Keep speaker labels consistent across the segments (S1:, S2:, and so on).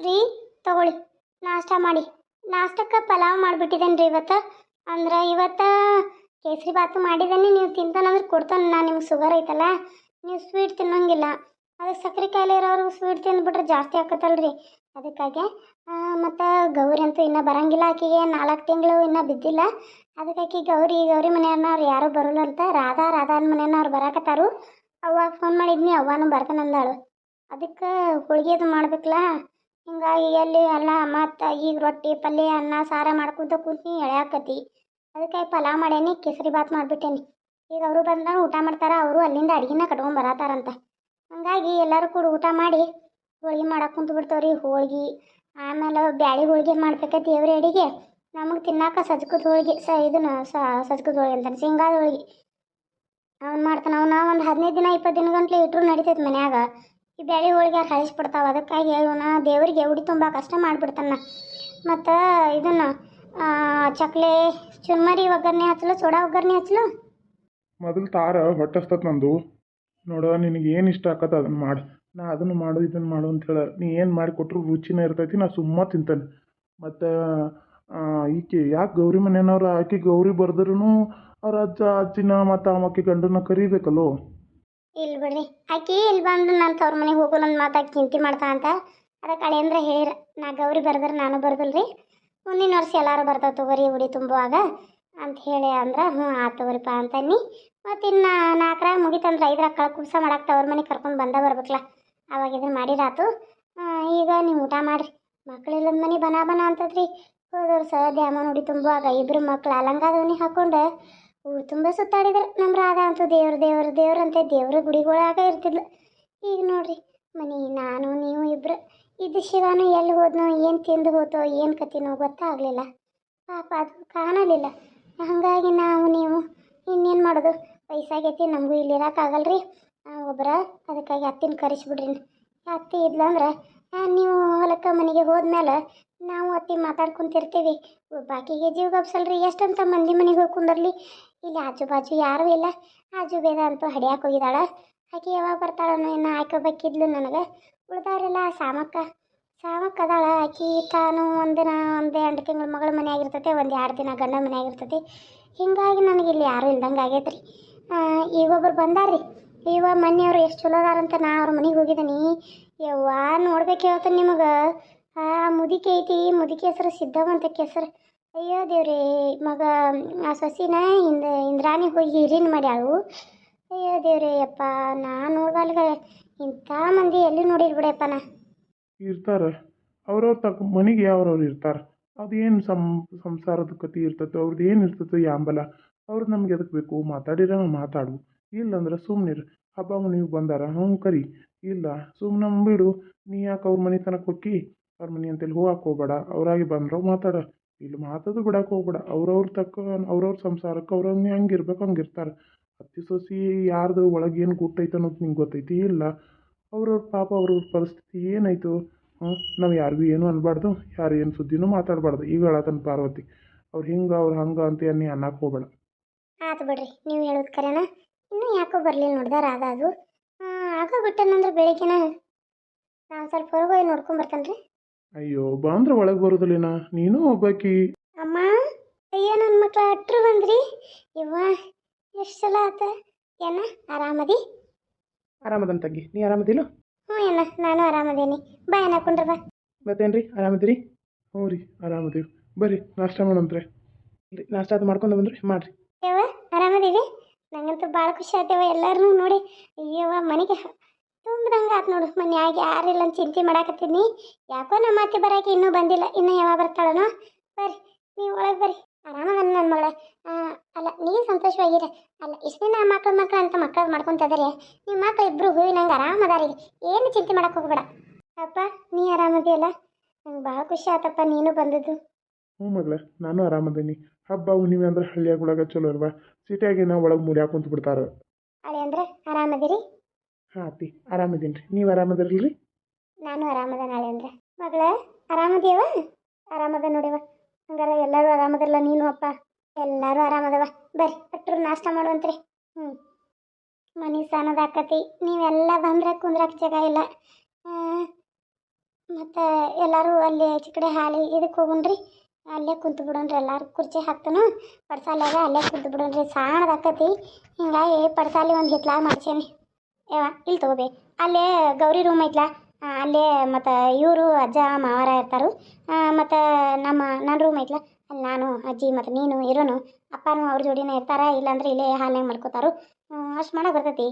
S1: ರೀ, ತಗೊಳ್ಳಿ. ನಾಷ್ಟ ಮಾಡಿ. ನಾಷ್ಟಕ್ಕೆ ಪಲಾವ್ ಮಾಡಿಬಿಟ್ಟಿದ್ದೇನೆ ರೀ ಇವತ್ತು. ಅಂದ್ರೆ ಇವತ್ತು ಕೇಸರಿ ಬಾತು ಮಾಡಿದ್ದೇನೆ. ನೀವು ತಿಂತಾನಂದ್ರೆ ಕೊಡ್ತಾನೆ. ನಾನು ನಿಮ್ಗೆ ಶುಗರ್ ಐತಲ್ಲ, ನೀವು ಸ್ವೀಟ್ ತಿನ್ನೋಂಗಿಲ್ಲ. ಅದಕ್ಕೆ ಸಕ್ಕರೆ ಕಾಯಿಲೆ ಇರೋರು ಸ್ವೀಟ್ ತಿಂದ್ಬಿಟ್ರೆ ಜಾಸ್ತಿ ಆಕತ್ತಲ್ರಿ. ಅದಕ್ಕಾಗಿ ಮತ್ತು ಗೌರಿ ಅಂತೂ ಇನ್ನೂ ಬರಂಗಿಲ್ಲ. ಆಕೆಗೆ ನಾಲ್ಕು ತಿಂಗಳು ಇನ್ನೂ ಬಿದ್ದಿಲ್ಲ. ಅದಕ್ಕೆ ಗೌರಿ ಗೌರಿ ಮನೆಯವ್ರು ಯಾರೂ ಬರೋಲ್ಲ ಅಂತ ರಾಧಾ ರಾಧಾನ ಮನೆಯವ್ರು ಬರಾಕತ್ತಾರು. ಅವಾಗ ಫೋನ್ ಮಾಡಿದ್ನಿ. ಅವ್ವಾನು ಬರ್ತಾನಂದಾಳು. ಅದಕ್ಕೆ ಹೋಳಿಗೆ ಅದು ಮಾಡ್ಬೇಕಲ್ಲ. ಹಿಂಗಾಗಿ ಎಲ್ಲಿ ಎಲ್ಲ ಮತ್ತು ಈಗ ರೊಟ್ಟಿ, ಪಲ್ಯ, ಅನ್ನ, ಸಾರ ಮಾಡ್ಕೊಂತ ಕುಂತಿನಿ ಎಳ್ಯಾಕತಿ ಅದಕ್ಕೆ ಪಲಾವ್ ಮಾಡೇನಿ ಕೇಸರಿ ಬಾತ್ ಮಾಡಿಬಿಟ್ಟೇನಿ. ಈಗ ಅವರು ಬಂದಾಗ ಊಟ ಮಾಡ್ತಾರೆ, ಅವರು ಅಲ್ಲಿಂದ ಅಡುಗೆನ ಕಟ್ಕೊಂಡ್ ಬರತ್ತಾರಂತ ಹಂಗಾಗಿ ಎಲ್ಲರೂ ಕೂಡ ಊಟ ಮಾಡಿ, ಹೋಳ್ಗೆ ಮಾಡಕ್ಕೆ ಕುಂತು ಬಿಡ್ತಾವ್ರಿ. ಹೋಳ್ಗೆ, ಆಮೇಲೆ ಬ್ಯಾಳಿ ಹೋಳ್ಗೆ ಮಾಡ್ಬೇಕ ದೇವ್ರ ಅಡಿಗೆ? ನಮಗೆ ತಿನ್ನಾಕ ಸಜ್ಕದ ಹೋಳ್ಗೆ, ಸ ಇದನ್ನ ಸಜ್ಕದ ಹೋಳ್ಗೆ ಅಂತಾನೆ ಶೇಂಗಾದ ಹೋಳ್ಗೆ. ಅವ್ನು ಮಾಡ್ತಾನೆ, ಅವನ ಒಂದು ಹದಿನೈದು ದಿನ ಇಪ್ಪತ್ತು ದಿನ ಗಂಟ್ಲೆ ಇಟ್ಟರು ನಡಿತೈತೆ ಮನ್ಯಾಗ. ಈ ಬೆಳೆ ಹೋಳಿಗೆ ಕಳಿಸ್ಬಿಡ್ತಾವೆ. ಅದಕ್ಕಾಗಿ ಇವನ ದೇವರಿಗೆ ಉಡಿ ತುಂಬ ಕಷ್ಟ ಮಾಡಿಬಿಡ್ತಾನ. ಮತ್ತು ಇದನ್ನು ಚಕ್ಲಿ, ಚುರ್ಮರಿ ಒಗ್ಗರಣೆ ಹಚ್ಚಲು ಸೋಡಾ ಒಗ್ಗರಣೆ ಹಚ್ಚಲು
S2: ಮೊದಲು ತಾರ ಹೊಟ್ಟಸ್ತತ್ ನಂದು. ನೋಡುವ ನಿನಗೆ ಏನು ಇಷ್ಟ ಆಕತ್ತ ಅದನ್ನು ಮಾಡಿ. ನಾ ಅದನ್ನು ಮಾಡು ಇದನ್ನು ಮಾಡು ಅಂತ ಹೇಳ. ನೀ ಏನು ಮಾಡಿ ಕೊಟ್ಟರು ರುಚಿನೇ ಇರ್ತೈತಿ, ನಾ ಸುಮ್ಮ ತಿಂತಾನೆ. ಮತ್ತು ಈಕೆ ಯಾಕೆ ಗೌರಿ ಮನೆಯವ್ರು ಆಕೆ ಗೌರಿ ಬರೆದ್ರೂ ಅವ್ರ ಅಜ್ಜ, ಅಜ್ಜಿನ ಮತ್ತು ಆಮಕ್ಕೆ ಗಂಡನ ಕರಿಬೇಕಲ್ಲೋ?
S1: ಇಲ್ಲಿ ಬಿಡ್ರಿ. ಆಕಿ ಇಲ್ಲಿ ಬಂದು ನಾನು ತವ್ರ ಮನೆಗೆ ಹೋಗು ಒಂದು ಮಾತಾಕಿ ಚಿಂತೆ ಮಾಡ್ತಾ ಅಂತ. ಅದಕ್ಕೆ ಅಳಿಯಂದ್ರೆ ಹೇಳಿರ ನಾ ಗೌರಿ ಬರ್ದ್ರೆ ನಾನು ಬರ್ದಲ್ರಿ. ಮುಂದಿನ ವರ್ಷ ಎಲ್ಲರೂ ಬರ್ತಾವೆ ತಗೋರಿ, ಉಡಿ ತುಂಬುವಾಗ. ಅಂತ ಹೇಳಿ ಅಂದ್ರೆ ಹ್ಞೂ ಆ ತಗೋರಿಪ್ಪ ಅಂತನ್ನಿ. ಮತ್ತು ಇನ್ನು ನಾಲ್ಕರಾಗ ಮುಗಿತಂದ್ರೆ ಐದರಾಗ ಕಳ ಕುಬ್ಸ ಮಾಡಕ್ಕೆ ತವ್ರ ಮನೆಗೆ ಕರ್ಕೊಂಡು ಬಂದ ಬರ್ಬೇಕಲ್ಲ ಅವಾಗ ಇದನ್ನು ಮಾಡಿರಾತು ಈಗ ನೀವು ಊಟ ಮಾಡಿರಿ. ಮಕ್ಳಿಲ್ಲದ ಮನೆ ಬನಾ ಬನ ಅಂತದ್ರಿ. ಹೋದವ್ರು ವರ್ಷ ದ್ಯಾಮನ ಉಡಿ ತುಂಬುವಾಗ ಇಬ್ಬರು ಮಕ್ಳು ಅಲಂಗಾದವನಿ ಊರು ತುಂಬ ಸುತ್ತಾಡಿದ್ರು ನಮ್ಮ ರಾಧ ಅಂತೂ ದೇವ್ರ, ದೇವ್ರು ಅಂತ ದೇವ್ರ ಗುಡಿಗಳಾಗ ಇರ್ತಿದ್ಲು. ಈಗ ನೋಡ್ರಿ, ಮನಿ ನಾನು, ನೀವು ಇಬ್ರು. ಇದು ಶಿವನು ಎಲ್ಲಿ ಹೋದ್ನೋ, ಏನು ತಿಂದು ಹೋತೋ, ಏನು ಕತಿನೋ ಗೊತ್ತಾಗಲಿಲ್ಲ. ಪಾಪ ಅದು ಕಾಣಲಿಲ್ಲ. ಹಾಗಾಗಿ ನಾವು, ನೀವು ಇನ್ನೇನು ಮಾಡೋದು? ವಯಸ್ಸಾಗೈತಿ, ನಮಗೂ ಇಲ್ಲಿ ಇರೋಕ್ಕಾಗಲ್ರಿ ಒಬ್ಬರ ಅದಕ್ಕಾಗಿ ಅತ್ತಿನ ಕರಿಸ್ಬಿಡ್ರಿ. ಅತ್ತಿ ಇದ್ಲಂದ್ರೆ ನೀವು ಹೊಲಕ್ಕೆ ಮನೆಗೆ ಹೋದ್ಮೇಲೆ ನಾವು ಅತ್ತಿ ಮಾತಾಡ್ಕೊಂತಿರ್ತೀವಿ. ಬಾಕಿಗೆ ಜೀವ ಗಪ್ಸಲ್ರಿ, ಎಷ್ಟಂತ ಮಂದಿ ಮನೆಗೆ ಹೋಗಿ ಕುಂದರ್ಲಿ? ಇಲ್ಲಿ ಆಜು ಬಾಜು ಯಾರೂ ಇಲ್ಲ. ಆಜು ಬೇದ ಅಂತೂ ಹಡಿಯಾಕೆ ಹೋಗಿದ್ದಾಳೆ ಆಕೆ ಯಾವಾಗ ಬರ್ತಾಳನೋ ಇನ್ನು ಹಾಕೋಬೇಕಿದ್ಲು ನನಗೆ. ಉಳ್ದವ್ರೆಲ್ಲ ಸಾಮಕ್ಕ. ಸಾಮಕ್ಕ ಅದಾಳ. ಆಕೆ ತಾನು ಒಂದಿನ, ಒಂದು ಎಂಟು ತಿಂಗಳು ಮಗಳ ಮನೆಯಾಗಿರ್ತೈತೆ, ಒಂದು ಎರಡು ದಿನ ಗಂಡ ಮನೆಯಾಗಿರ್ತೈತಿ. ಹಿಂಗಾಗಿ ನನಗೆ ಇಲ್ಲಿ ಯಾರೂ ಇಲ್ದಂಗೆ ಆಗೈತ್ರಿ. ಈಗೊಬ್ರು ಬಂದಾರ್ರಿ. ಇವ ಮನೆಯವ್ರು ಎಷ್ಟು ಚಲೋ ಅದಾರಂತ ನಾ ಅವ್ರ ಮನೆಗೆ ಹೋಗಿದ್ದೀನಿ ಯವ್ವ, ನೋಡ್ಬೇಕು ಹೇಳ್ತಾನೆ ನಿಮಗೆ. ಆ, ಮುದಿಕೆ ಐತಿ, ಮುದಿಕೆ ಹೆಸರು ಸಿದ್ಧವಂತ ಹೆಸರು ಅಯ್ಯೋ ದೇವ್ರಿ, ಮಗ, ಆ ಸಸಿನ ಹಿಂದ ಇಂದ್ರಾಣಿ ಹೋಗಿ ಹಿರಿನ ಮಾಡ್ಯಾಳು. ಅಯ್ಯೋ ದೇವ್ರಿ ಅಪ್ಪ ನಾ ನೋಡ್ಬಲ್ಗ ಇಂಥ ಮಂದಿ ಎಲ್ಲಿ ನೋಡಿಲ್ ಬಿಡಪ್ಪ ನಾ.
S2: ಇರ್ತಾರೆ. ಅವ್ರವ್ರ ತಕ್ಕ ಮನೆಗೆ ಅವ್ರವ್ರು ಇರ್ತಾರೆ? ಅದೇನು ಸಂ, ಸಂಸಾರದ ಕತೆ ಇರ್ತೈತೆ ಅವ್ರದ್ದು ಏನು ಇರ್ತತೋ ಯಾಂಬಲ ಅವ್ರು ನಮ್ಗೆ ಎದಕ್ಕೆ ಬೇಕು? ಮಾತಾಡಿರ ಮಾತಾಡು ಇಲ್ಲಂದ್ರೆ ಸುಮ್ಮನಿರು ಹಬ್ಬ ನೀವು ಬಂದಾರ ಹ್ಞೂ ಕರಿ. ಇಲ್ಲ ಸುಮ್ಮನೆ ಬಿಡು ನೀ ಯಾಕೆ ಅವ್ರ ಮನೆ ತನಕ ಹೊಕ್ಕಿ? ಅವ್ರ ಮನೆ ಅಂತೇಳಿ ಹೋಗಕ್ಕೆ ಹೋಗ್ಬೇಡ, ಅವ್ರಾಗಿ ಬಂದ್ರೆ ಮಾತಾಡ. ಇಲ್ಲಿ ಮಾತದು ಬಿಡಕ್ಕೆ ಹೋಗ್ಬೇಡ, ಅವ್ರವ್ರ ತಕ್ಕ, ಅವ್ರವ್ರ ಸಂಸಾರಕ್ಕೆ ಅವ್ರವ್ರನ್ನ ಹೆಂಗೆ ಇರ್ಬೇಕು ಹಂಗೆ ಇರ್ತಾರೆ ಅತ್ತಿ ಸೊಸಿ ಯಾರ್ದು ಒಳಗೆ ಏನು ಗುಟ್ಟೈತೆ ಅನ್ನೋದು ನಿಂಗೆ ಗೊತ್ತೈತಿ? ಇಲ್ಲ. ಅವ್ರವ್ರ ಪಾಪ, ಅವ್ರವ್ರ ಪರಿಸ್ಥಿತಿ ಏನಾಯಿತು? ಹ್ಞೂ ನಾವು ಯಾರಿಗೂ ಏನೂ ಅನ್ಬಾರ್ದು, ಯಾರು ಏನು ಸುದ್ದಿನೂ ಮಾತಾಡಬಾರ್ದು. ಈಗ ಹೇಳತನ ಪಾರ್ವತಿ, ಅವ್ರು ಹಿಂಗೆ, ಅವ್ರು ಹಂಗೆ ಅಂತ ನೀ ಅನ್ನಕ್ಕೆ ಹೋಗ್ಬೇಡ.
S1: ಆಯ್ತು ಬಿಡ್ರಿ, ನೀವು ಹೇಳೋದು ಕರೆನ? ಇನ್ನೂ ಯಾಕೋ ಬರಲಿಲ್ಲ ನೋಡ್ದ ರಾಧ ಅದು? ಆಗ ಬಿಟ್ಟನಂದ್ರೆ ಬೆಳಿಗ್ಗೆನ? ನಾನು ಸ್ವಲ್ಪ ಹೊರಗೆ ಹೋಗಿ ನೋಡ್ಕೊಂಡ್ ಬರ್ತಾನೆ ರೀ
S2: ಅಯ್ಯೋ ಬಂದ್ರೆ ಒಳಗೆ ಬರೋದಿಲ್ಲ ನೀನು ಒಬ್ಬಾಕಿ.
S1: ಅಮ್ಮ ಅಯ್ಯೋ ನನ್ನ ಮಕ್ಳು ಅಟ್ರು ಬಂದ್ರಿ? ಇವ್ವ ಎಷ್ಟು ಸಲ ಆತ. ಏನ ಆರಾಮದಿ?
S3: ಆರಾಮದನ್ ತಗ್ಗಿ. ನೀ ಆರಾಮದಿಲ್ಲ?
S1: ಹ್ಞೂ ಏನ ನಾನು ಆರಾಮದೇನಿ. ಬಾ ಏನ ಹಾಕೊಂಡ್ರ ಬಾ.
S3: ಮತ್ತೇನ್ರಿ ರೀ ಆರಾಮದಿರಿ?
S2: ಹ್ಞೂ ರೀ ಆರಾಮದೀವಿ. ಬರ್ರಿ ನಾಷ್ಟ ಮಾಡಂತ್ರೆ
S3: ರೀ ನಾಷ್ಟ ಅದು ಮಾಡ್ಕೊಂಡು ಬಂದ್ರಿ ಮಾಡ್ರಿ.
S1: ಯವ್ವ ಆರಾಮದೀವಿ ನಂಗಂತೂ ಭಾಳ ಖುಷಿ ಆಯ್ತವ ಎಲ್ಲರೂ ನೋಡಿ. ಅಯ್ಯವ್ವ, ಮನೆಗೆ ತುಂಬ್ದಂಗೆ ಆತು ನೋಡು ಮನ್ಯಾಗ. ಯಾರಿಲ್ಲ ಅಂತ ಚಿಂತೆ ಮಾಡಾಕತ್ತೀನಿ. ಯಾಕೋ ನಮ್ಮ ಅತ್ತೆ ಬರೋಕೆ ಇನ್ನೂ ಬಂದಿಲ್ಲ. ಇನ್ನೂ ಯಾವಾಗ ಬರ್ತಾಳನೋ? ಬರ್ರಿ, ನೀವು ಒಳಗೆ ಬರ್ರಿ. ಆರಾಮಾಗ ನನ್ನ ಮಗಳ. ಅಲ್ಲ ನೀವು ಸಂತೋಷವಾಗಿರ. ಅಲ್ಲ, ಇಷ್ಟು ದಿನ ಮಕ್ಕಳು ಮಕ್ಳು ಅಂತ ಮಕ್ಕಳು ಮಾಡ್ಕೊತದ್ರಿ ನಿಮ್ಮ ಮಕ್ಳು ಇಬ್ಬರು ಹೂವಿನಂಗೆ ಆರಾಮದಾರಿ ಏನು ಚಿಂತೆ ಮಾಡಕ್ಕೆ ಹೋಗ್ಬೇಡ. ಅಪ್ಪ, ನೀ ಆರಾಮದಿಯಲ್ಲ ನಂಗೆ ಭಾಳ ಖುಷಿ ಆತಪ್ಪ ನೀನು ಬಂದದ್ದು.
S2: ಹ್ಞೂ ಮಗಳ, ನಾನು ಆರಾಮದೀನಿ ಹಬ್ಬ ಹುಣ್ಣಿಮೆ ಅಂದ್ರೆ ಹಳ್ಳಿಯಾಗ ಒಳಗೆ ಚಲೋ ಅಲ್ವಾ? ಸಿಟಿಯಾಗಿನ ಒಳಗೆ ಮುಡ್ಯಾಕ ಕುಂತು ಬಿಡ್ತಾರೆ
S1: ಅಳೆ ಅಂದ್ರೆ ಆರಾಮದಿರಿ?
S2: ಹಾಂ ಅತ್ತಿ ಆರಾಮದೀನಿ ರೀ ನೀವು ಆರಾಮದಿರಲ್ರಿ?
S1: ನಾನು ಆರಾಮದ ನಾಳೆ ಅಂದ್ರೆ. ಮಗಳ ಆರಾಮದೇವ ಆರಾಮದ ನೋಡಿವ ಹಂಗಾರ ಎಲ್ಲರೂ ಆರಾಮದಿಲ್ಲ ನೀನು ಅಪ್ಪ? ಎಲ್ಲರೂ ಆರಾಮದವ. ಬರ್ರಿ ಅಟ್ರು ನಾಷ್ಟ ಮಾಡುವಂತ್ರಿ. ಹ್ಞೂ ಮನೆ ಸಣ್ಣದಾಕತಿ ನೀವೆಲ್ಲ ಬಂದ್ರೆ ಕುಂದ್ರಕ್ಕೆ ಜಾಗ ಇಲ್ಲ. ಮತ್ತು ಎಲ್ಲರೂ ಅಲ್ಲಿ ಆಚೆ ಕಡೆ ಹಾಲಿ ಇದಕ್ಕೆ ಹೋಗುಣ್ರಿ. ಅಲ್ಲೇ ಕುಂತು ಬಿಡೋಣ್ರಿ, ಎಲ್ಲಾರು ಕುರ್ಚಿ ಹಾಕ್ತಾನು. ಪಡ್ಸಾಲ್ಯಾಗ ಅಲ್ಲೇ ಕುಂತು ಬಿಡೋಣ್ರಿ ಸಾಣದಾಕತಿ ಹಿಂಗಾಗಿ ಪಡ್ಸಾಲಿ ಒಂದು ಹಿತ್ಲಾಗ ಮಾಡ್ಸೇನಿ. ಯಾವ ಇಲ್ಲಿ ತಗೋಬೇ. ಅಲ್ಲೇ ಗೌರಿ ರೂಮ್ ಐತ್ಲಾ. ಅಲ್ಲೇ ಮತ್ತು ಇವರು ಅಜ್ಜ, ಮಾವಾರ ಇರ್ತಾರು. ಮತ್ತು ನಮ್ಮ ನನ್ನ ರೂಮ್ ಐತ್ಲ. ಅಲ್ಲಿ ನಾನು, ಅಜ್ಜಿ ಮತ್ತು ನೀನು ಇರೋನು. ಅಪ್ಪನೂ ಅವ್ರ ಜೋಡಿನೇ ಇರ್ತಾರೆ. ಇಲ್ಲಾಂದ್ರೆ ಇಲ್ಲೇ ಹಾಲ್ನಾಗ ಮಾಡ್ಕೋತಾರು ಅಷ್ಟು ಮಾಡೋಕೆ ಬರ್ತೈತಿ.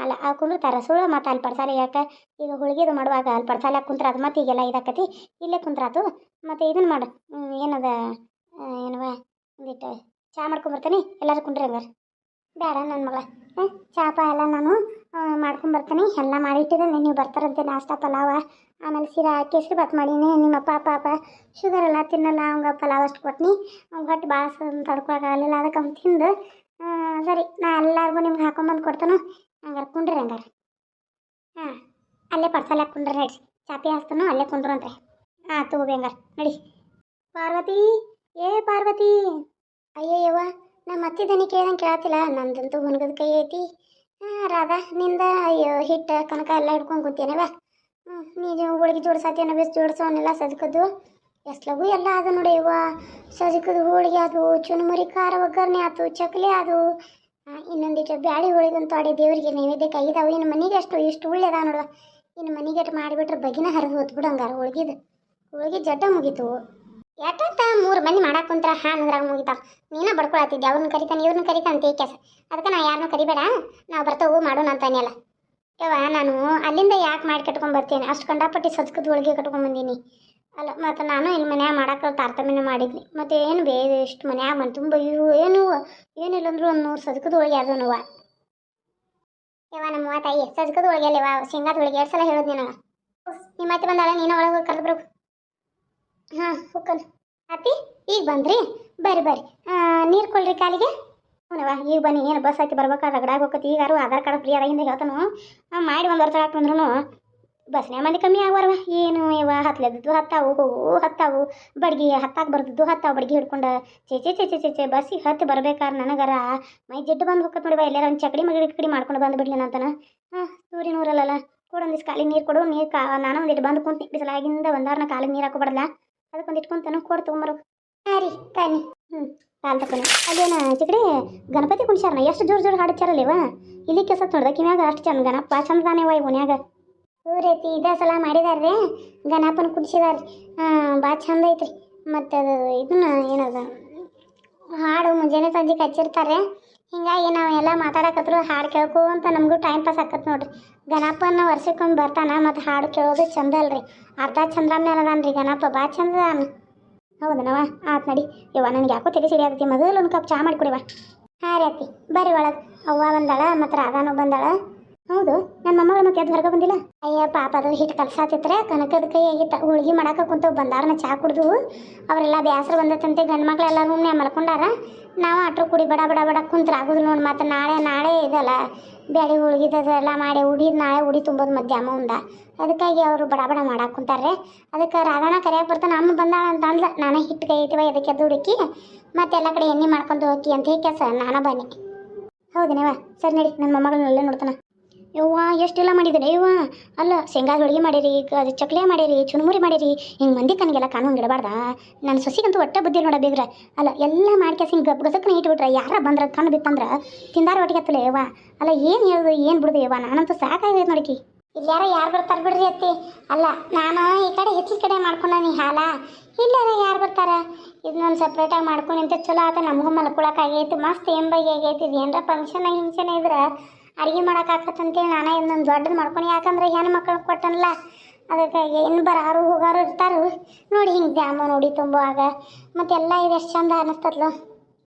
S1: ಅಲ್ಲ ಆ ಕುಂದಿರ್ತಾರ. ಸುಳ್ಳು ಮತ್ತು ಅಲ್ಲಿ ಪರ್ಸಾಲೆ ಯಾಕೆ? ಈಗ ಹೋಳಿಗೆದು ಮಾಡುವಾಗ ಅಲ್ಲಿ ಪಡ್ಸಾಲೆ ಅದು ಮತ್ತೆ ಈಗೆಲ್ಲ ಇದಾಕತಿ. ಇಲ್ಲೇ ಕುಂತ್ರಾತು. ಮತ್ತು ಇದನ್ನು ಮಾಡು. ಏನದ? ಏನವ? ಒಂದಿಟ್ಟು ಚಾ ಮಾಡ್ಕೊಂಬರ್ತೀನಿ ಎಲ್ಲರೂ ಕುಂಡ್ರಿ ಹಂಗಾರೆ. ಬೇಡ ನನ್ನ ಮಗಳ. ಚಾಪ ಎಲ್ಲ ನಾನು ಮಾಡ್ಕೊಂಬರ್ತೀನಿ ಎಲ್ಲ ಮಾಡಿಟ್ಟಿದ್ದೇನೆ. ನೀವು ಬರ್ತಾರಂತೆ ನಾಷ್ಟ ಪಲಾವ. ಆಮೇಲೆ ಸೀರಾ ಕೇಸರಿ ಬಾತ್ ಮಾಡೀನಿ. ನಿಮ್ಮ ಅಪ್ಪ ಪಾಪ ಶುಗರ್ ಎಲ್ಲ ತಿನ್ನಲ್ಲ. ಅವಂಗ ಪಲಾವ್ ಅಷ್ಟು ಕೊಟ್ನಿ. ಅವ್ನ ಹೊಟ್ಟು ಭಾಳ ತಡ್ಕೊಳಕ್ಕಾಗಲಿಲ್ಲ ಅದಕ್ಕೆ ಅವ್ನು ತಿಂದು ಸರಿ. ನಾ ಎಲ್ಲರಿಗೂ ನಿಮ್ಗೆ ಹಾಕೊಂಬಂದು ಕೊಡ್ತಾನು. ಹಂಗಾರೆ ಕುಂಡ್ರಿ ಹಂಗಾರೆ. ಹಾಂ, ಅಲ್ಲೇ ಪರ್ಸಲ್ ಕುಂಡ್ರಿ ನಡಿ ಚಾಪಿ ಹಾಸ್ತಾನು, ಅಲ್ಲೇ ಕುಂಡ್ರು ಅಂತೆ ಹಾಂ, ತಗೋಬಿ ಹಂಗಾರೆ. ನಡಿ. ಪಾರ್ವತಿ, ಏ ಪಾರ್ವತಿ. ಅಯ್ಯಯ್ಯವ್ವ ನಮ್ಮ ಅತ್ತಿ ದನಿ ಕೇಳ್ದಂಗೆ ಕೇಳತ್ತಿಲ್ಲ. ನಂದಂತೂ ಹುನ್ಗದ ಕೈ ಐತಿ. ಹಾಂ, ರಾಧಾ, ನಿಂದ, ಅಯ್ಯೋ, ಹಿಟ್ಟು, ಕನಕ ಎಲ್ಲ ಹಿಡ್ಕೊಂಡು ಕೂತೇನವ ಹ್ಞೂ ನೀನು ಹೋಳಿಗೆ ಜೋಡ್ಸಾತೇನ ಬೇಸ್ ಜೋಡಿಸೋನೆಲ್ಲ ಸಜ್ಕದ್ದು. ಲಘು ಎಲ್ಲ ಅದು ನೋಡಿ ಇವ ಸಜ್ಕದ ಹೋಳಿಗೆ ಅದು ಚುನುಮುರಿ ಖಾರ ಒಗ್ಗರಣೆ ಆತು ಚಕ್ಲಿ ಅದು ಆ, ಇನ್ನೊಂದಿಟ್ಟು ಬ್ಯಾಳಿ ಹೋಳಿಗಂತೂ ಅಡಿ ದೇವರಿಗೆ ನೈವೇದ್ಯಕ್ಕೆ ಆಗಿದಾವು ಇನ್ನು ಮನೆಗೆ ಅಷ್ಟು ಇಷ್ಟು ಉಳ್ಳೆದ ನೋಡುವ. ಇನ್ನು ಮನೆಗೆ ಮಾಡಿಬಿಟ್ರೆ ಬಗಿನ ಹರಿದು ಹೊತ್ತು ಬಿಡಂಗಾರ ಹೋಳ್ಗಿದು. ಹೋಳಿಗೆ ಜಡ್ಡ ಮುಗೀತು. ಎಟ್ಟ ಮೂರು ಮನೆ ಮಾಡಾಕ್ ಕುಂತ್ರ ಹಾ ಅಂದ್ರಾಗ ಮುಗಿತಾವ. ನೀನ ಬಡ್ಕೊಳತ್ತಿದ್ದೆ ಅವ್ರನ್ನ ಕರಿತಾನೆ ಇವ್ರನ್ನ ಕರಿತಾನೆ ಕೆಲಸ. ಅದಕ್ಕೆ ನಾ ಯಾರನ್ನೂ ಕರಿಬೇಡ ನಾವು ಬರ್ತಾವು ಮಾಡೋಣ ಅಂತಾನೆಲ್ಲ ಯವ್ವ ನಾನು ಅಲ್ಲಿಂದ ಯಾಕೆ ಮಾಡಿ ಕಟ್ಕೊಂಡ್ ಬರ್ತೇನೆ? ಅಷ್ಟು ಕಂಡಾಪಟ್ಟಿ ಸಜ್ಕದ ಹೋಳಿಗೆ ಕಟ್ಕೊಂಡ್ ಬಂದೀನಿ. ಅಲ್ಲ, ಮತ್ತು ನಾನು ಇಲ್ಲಿ ಮನ್ಯಾಗ ಮಾಡಕ್ಕೆ ತಾರತಮ್ಯನ ಮಾಡಿದ್ನಿ. ಮತ್ತು ಏನು ಬೇ, ಇಷ್ಟು ಮನ್ಯಾಗ ಮನೆ ತುಂಬ ಇವು ಏನು ಏನಿಲ್ಲ ಅಂದ್ರೂ ಒಂದು ನೂರು ಸಜ್ಕದ ಹೋಳಿಗೆ ನೋವ ಯಾವ ನಮ್ಮ ತಾಯಿ ಸಜ್ಕದ ಹೋಳಿಗೆ ಅಲ್ಲವ ಶೇಂಗಾದ ಹೋಳಿಗೆ ಎರಡು ಸಲ ಹೇಳೋದು ನೀನು. ನಿಮ್ಮ ಅತ್ತೆ ಬಂದಾಳ, ನೀನು ಒಳಗೆ ಹೋಗಿ ಕರೆದು ಹಾಂ ಹುಕ್ಕನ್ ಅತ್ತಿ, ಈಗ ಬಂದ್ರಿ? ಬರ್ರಿ ಬರ್ರಿ. ನೀರು ಕೊಡ್ರಿ ಕಾಲಿಗೆ. ಹ್ಞೂನವ ಈಗ ಬನ್ನಿ. ಏನು ಬಸ್ ಹತ್ತಿ ಬರ್ಬೇಕಾದ್ರೆ ರಗಡಾಗಿ ಹೋಗತಿ ಈಗಾರು ಆಧಾರ್ ಕಾರ್ಡ್ ಫ್ರೀ ಹಿಂದೆ ಹೇಳ್ತಾನು. ಮಾಡಿ ಒಂದು ವರ್ಷ ಹಾಕೊಂಡ್ರು ಬಸ್ನ್ಯಾಗ ಮಂದಿ ಕಮ್ಮಿ ಆಗ್ಬಾರ್ವ ಏನು ಇವ ಹತ್ಲದ್ದು ಹತ್ತಾವು ಹೋಗು ಹತ್ತಾವು. ಬಡ್ಗಿ ಹತ್ತಾಗ ಬರ್ದದ್ದು ಹತ್ತಾವು. ಬಡ್ಗಿ ಹಿಡ್ಕೊಂಡು ಚೇಚೆ ಚೇಚೆ ಚೇಚೆ ಬಸ್ಸಿಗೆ ಹತ್ತಿ ಬರ್ಬೇಕಾದ್ರೆ ನನಗರ. ಮೈ ಜಿಡ್ಡು ಬಂದು ಹೋಗತ್ ನೋಡಿವ ಎಲ್ಲಾರ ಒಂದು ಚಕಡಿ ಮಗಡಿ ಕಡಿ ಮಾಡ್ಕೊಂಡು ಬಂದು ಬಿಡ್ಲಿ ಅಂತಾನ ಹಾಂ ಸೂರ್ಯ ನೂರಲ್ಲ ಒಂದಿಷ್ಟು ಕಾಲಿಗೆ ನೀರು ಕೊಡು, ನೀರು ಕಾ, ನಾನು ಒಂದಿಟ್ಟು ಬಂದು ಕುಂತಿ. ಬಿಸಿಲಾಗಿಂದ ಒಂದಾರನ ಕಾಲಿಗೆ ನೀರು ಹಾಕೋಬಾರ್ದಲ್ಲ ಅದಕ್ಕೊಂದು ಇಟ್ಕೊಂತಾನು ಕೊಡು ತೊಗೊಂಬರು. ಹಾಂ ರೀ ತಾನಿ ಹ್ಞೂ ಕಾಲು ತಕೊಂಡು ಅದೇನ ಚಿಕಡಿ ಗಣಪತಿ ಕುಣಿಸ್ಯಾರನ? ಎಷ್ಟು ಜೋರು ಜೋರು ಹಾಡಿச்சாರಲ್ಲೇವ ಇಲ್ಲಿ ಕೆಸತ್ ನೋಡ್ದ ಕಿವ್ಯಾಗ ಅಷ್ಟು ಚಂದ ಗಣಪ ಚಂದ ತಾನೇವ ಈ ಓನ್ಯಾಗ ಊರೈತಿ ಇದೇ ಸಲ ಮಾಡಿದಾರ್ರಿ, ಗಣಪನ ಕುಡಿಸಿದಾರ್ರಿ. ಭಾಳ ಚಂದ ಐತ್ರಿ. ಮತ್ತು ಅದು, ಇದನ್ನ ಏನದ, ಹಾಡು ಮುಂಜಾನೆ ಸಂಜೆ ಕಚ್ಚಿರ್ತಾರೆ ಹಿಂಗಾಗಿ ನಾವು ಎಲ್ಲ ಮಾತಾಡಕತ್ರು, ಹಾಡು ಕೇಳ್ಕೊಂತ ನಮಗೂ ಟೈಮ್ ಪಾಸ್ ಆಕತ್ ನೋಡ್ರಿ. ಗಣಪನ ವರ್ಷಕ್ಕೊಮ್ಮೆ ಬರ್ತಾನ, ಮತ್ತು ಹಾಡು ಕೇಳೋದು ಚಂದ ಅಲ್ರಿ. ಅರ್ಧ ಚಂದ್ರ ಮೇಲೆ ರೀ ಗಣಪ ಭಾಳ ಚಂದ ಅದಾನ ಹೌದನವ ಆತ್ ನಡಿ. ಯವ್ವ, ನನಗೆ ಯಾಕೋ ತಲೆ ಸಿಡಿ ಆಗತ್ತೆ ಮೊದಲು ಒಂದು ಕಪ್ ಚಾ ಮಾಡಿಕೊಡಿವ ಹಾಂ ರೀ ಅತ್ತಿ, ಬರ್ರಿ ಒಳಗೆ. ಅವ್ವ ಬಂದಾಳ, ಮತ್ತು ರಾಧಾನು ಬಂದಾಳ. ಹೌದು ನನ್ನ ಮೊಮ್ಮಗಳು ಮತ್ತೆ ಎದ್ದು ಹೊರಗೆ ಬಂದಿಲ್ಲ. ಅಯ್ಯ, ಪಾಪ ಅದು ಹಿಟ್ಟು ಕಲ್ಸಾತಿತ್ರ ಕನಕದ ಕೈ ಆಗಿತ್ತ. ಹೋಳ್ಗೆ ಮಾಡಾಕ ಕುಂತವು ಬಂದಾರನ ಚಾ ಕುಡ್ದು. ಅವರೆಲ್ಲ ಬ್ಯಾಸರ ಬಂದತ್ತಂತೆ ಗಂಡು ಮಕ್ಳೆಲ್ಲ ರೂಮ್ನ್ಯಾಗ ಮಲ್ಕೊಂಡಾರ. ನಾವು ಆಟ್ರು ಕುಡಿ ಬಡ ಬಡ ಬಡ ಕುಂತ್ರ ಆಗುದಿಲ್ಲ ನೋಡಿ ಮತ್ತು ನಾಳೆ ನಾಳೆ ಇದಲ್ಲ. ಬ್ಯಾಳಿ ಹೋಳ್ಗಿದೆಲ್ಲ ಮಾಡಿ ಉಡಿ ನಾಳೆ ಉಡಿ ತುಂಬೋದು ಮಧ್ಯಾಹ್ನ ಉಂಡ. ಅದಕ್ಕಾಗಿ ಅವರು ಬಡ ಬಡ ಮಾಡಾಕ್ ಕುಂತಾರ್ರೆ. ಅದಕ್ಕೆ ರಾಧಾನ ಕರೆಯಾಗ ಬರ್ತಾನೆ, ಅಮ್ಮ ಬಂದಾಳ ಅಂತ ಅಂದ್ಲ. ನಾನು ಹಿಟ್ಟು ಕೈ ಐತಿವ ಅದಕ್ಕೆ ಹುಡುಕಿ. ಮತ್ತೆ ಎಲ್ಲ ಕಡೆ ಎಣ್ಣೆ ಮಾಡ್ಕೊಂಡು ಹೋಗಿ ಅಂತ ಹೇಳಿ ಕೆಲಸ ನಾನು ಬನ್ನಿ. ಹೌದನೇವಾ ಸರಿ ನಡಿ ನನ್ನ ಮೊಮ್ಮಗಳನ್ನೆಲ್ಲ ನೋಡ್ತಾನ. ಯವ್ವ, ಎಷ್ಟೆಲ್ಲ ಮಾಡಿದ್ದೀನಿ ಯವ್ವ? ಅಲ್ಲ ಶೇಂಗಾ ಹೋಳಿಗೆ ಮಾಡಿರಿ, ಅದು ಚಕ್ಲಿ ಮಾಡಿರಿ, ಚುರುಮುರಿ ಮಾಡಿರಿ, ಹಿಂಗೆ ಮಂದಿ ಕನಗೆಲ್ಲ ಕಾಣುವಂಗೆ ಇಡಬಾರ್ದ ನನ್ನ ಸೊಸಿಗಂತೂ ಒಟ್ಟ ಬುದ್ಧಿ ನೋಡ ಬೇಗ್ರ. ಅಲ್ಲ, ಎಲ್ಲ ಮಾಡ್ಕೇಸಿ ಹಿಂಗೆ ಗಪ್ ಗಸಕ್ನ ಇಟ್ಬಿಟ್ರೆ ಯಾರ ಬಂದ್ರೆ ಕಣ್ಣು ಬಿತ್ತಂದ್ರೆ ತಿಂದಾರ ಒಟ್ಟಿಗೆ ಹತ್ತಲೇ ಯವ್ವ? ಅಲ್ಲ, ಏನು ಹೇಳುದು, ಏನು ಬಿಡುದು ಯವ್ವ? ನಾನಂತೂ ಸಾಕಾಗೈತೆ ನೋಡಿಕಿ. ಇಲ್ಲಾರ ಯಾರೋ ಯಾರು ಬರ್ತಾರೆ ಬಿಡ್ರಿ ಅತ್ತಿ? ಅಲ್ಲ, ನಾನು ಈ ಕಡೆ ಹೆಚ್ಚಿನ ಕಡೆ ಮಾಡ್ಕೊಂಡಿ ಹಾಲ. ಇಲ್ಲಾರ ಯಾರು ಬರ್ತಾರ? ಇದನ್ನೊಂದು ಸಪ್ರೇಟಾಗಿ ಮಾಡ್ಕೊಂಡು ನಿಂತ ಚಲೋ ಆತ ನಮಗೂ ಮಲ್ಕೊಳಕ್ಕಾಗೈತಿ ಮಸ್ತ್ ಎಂಬಾಗಿ ಆಗೈತಿ ಇದು ಏನರ ಫಂಕ್ಷನ್ ಹಿಂಗೆ ಇದ್ರೆ? ಅಡುಗೆ ಮಾಡೋಕ್ಕಾಗತ್ತಂತೇಳಿ ನಾನೇ ಇನ್ನೊಂದು ದೊಡ್ಡದು ಮಾಡ್ಕೊಂಡು, ಯಾಕಂದ್ರೆ ಹೆಣ್ಣು ಮಕ್ಕಳು ಕೊಟ್ಟನಲ್ಲ, ಅದಕ್ಕೆ ಏನು ಬರಾರು ಹೋಗಾರು ಇರ್ತಾರು. ನೋಡಿ ಹಿಂಗೆ ದ್ಯಾಮ ನೋಡಿ ತುಂಬುವಾಗ ಮತ್ತೆಲ್ಲ ಇದು ಎಷ್ಟು ಚಂದ ಅನ್ನಿಸ್ತದ್ಲು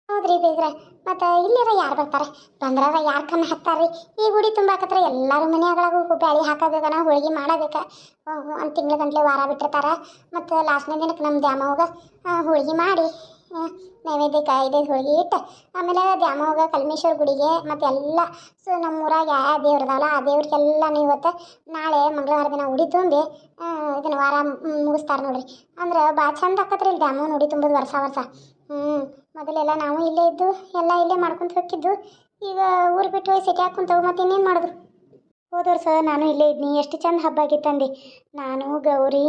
S1: ಹೌದ್ರಿ ಬೇಗ್ರೆ, ಮತ್ತು ಇಲ್ಲಿರ ಯಾರು ಬರ್ತಾರೆ? ಬಂದ್ರಾಗ ಯಾರು ಕಣ್ಣು ಹಾಕ್ತಾರ್ರಿ ಈ ಗುಡಿ ತುಂಬಾಕತ್ರ ಎಲ್ಲರೂ ಮನೆಯಾಗಳಾಗ ಬ್ಯಾಳಿ ಹಾಕೋಬೇಕನ ಹೋಳಿಗೆ ಮಾಡೋದಕ್ಕೆ. ಒಂದು ತಿಂಗಳ ಗಂಟ್ಲೆ ವಾರ ಬಿಟ್ಟಿರ್ತಾರೆ. ಮತ್ತು ಲಾಸ್ಟ್ನೇ ದಿನಕ್ಕೆ ನಮ್ಮ ಧ್ಯಾಮ ಹೋಗ ಹೋಳಿಗೆ ಮಾಡಿ. ನೈವೇದ್ಯಕ್ಕೆ ಐದೈದು ಹೋಳಿಗೆ ಇಟ್ಟು, ಆಮೇಲೆ ದ್ಯಾಮ ಕಲ್ಮೇಶ್ವರ ಗುಡಿಗೆ, ಮತ್ತು ಎಲ್ಲ, ಸೊ ನಮ್ಮ ಊರಾಗ ಯಾವ ದೇವ್ರು ಅದಾವಲ್ಲ, ಆ ದೇವ್ರಿಗೆಲ್ಲ ಇವತ್ತು ನಾಳೆ ಮಂಗಳವಾರ ದಿನ ಉಡಿ ತುಂಬಿ ಇದನ್ನು ವಾರ ಮುಗಿಸ್ತಾರೆ ನೋಡ್ರಿ. ಅಂದ್ರೆ ಭಾಳ ಚಂದ ಆಕತ್ರಿ ಇಲ್ಲಿ ದ್ಯಾಮವ್ವನ ಉಡಿ ತುಂಬೋದು ವರ್ಷ ವರ್ಷ. ಹ್ಞೂ ಮೊದಲೆಲ್ಲ ನಾವು ಇಲ್ಲೇ ಇದ್ದು, ಎಲ್ಲ ಇಲ್ಲೇ ಮಾಡ್ಕೊಂತ ಹೋಗಿದ್ದು ಈಗ ಊರು ಬಿಟ್ಟು ಹೋಗಿ ಸಿಟಿ ಹಾಕೊಂತವು ಮತ್ತೆ ಇನ್ನೇನು ಮಾಡಿದ್ರು ಹೋದ ವರ್ಷ ನಾನು ಇಲ್ಲೇ ಇದ್ನಿ. ಎಷ್ಟು ಚಂದ ಹಬ್ಬ ಆಗಿತ್ತಂದು ನಾನು, ಗೌರಿ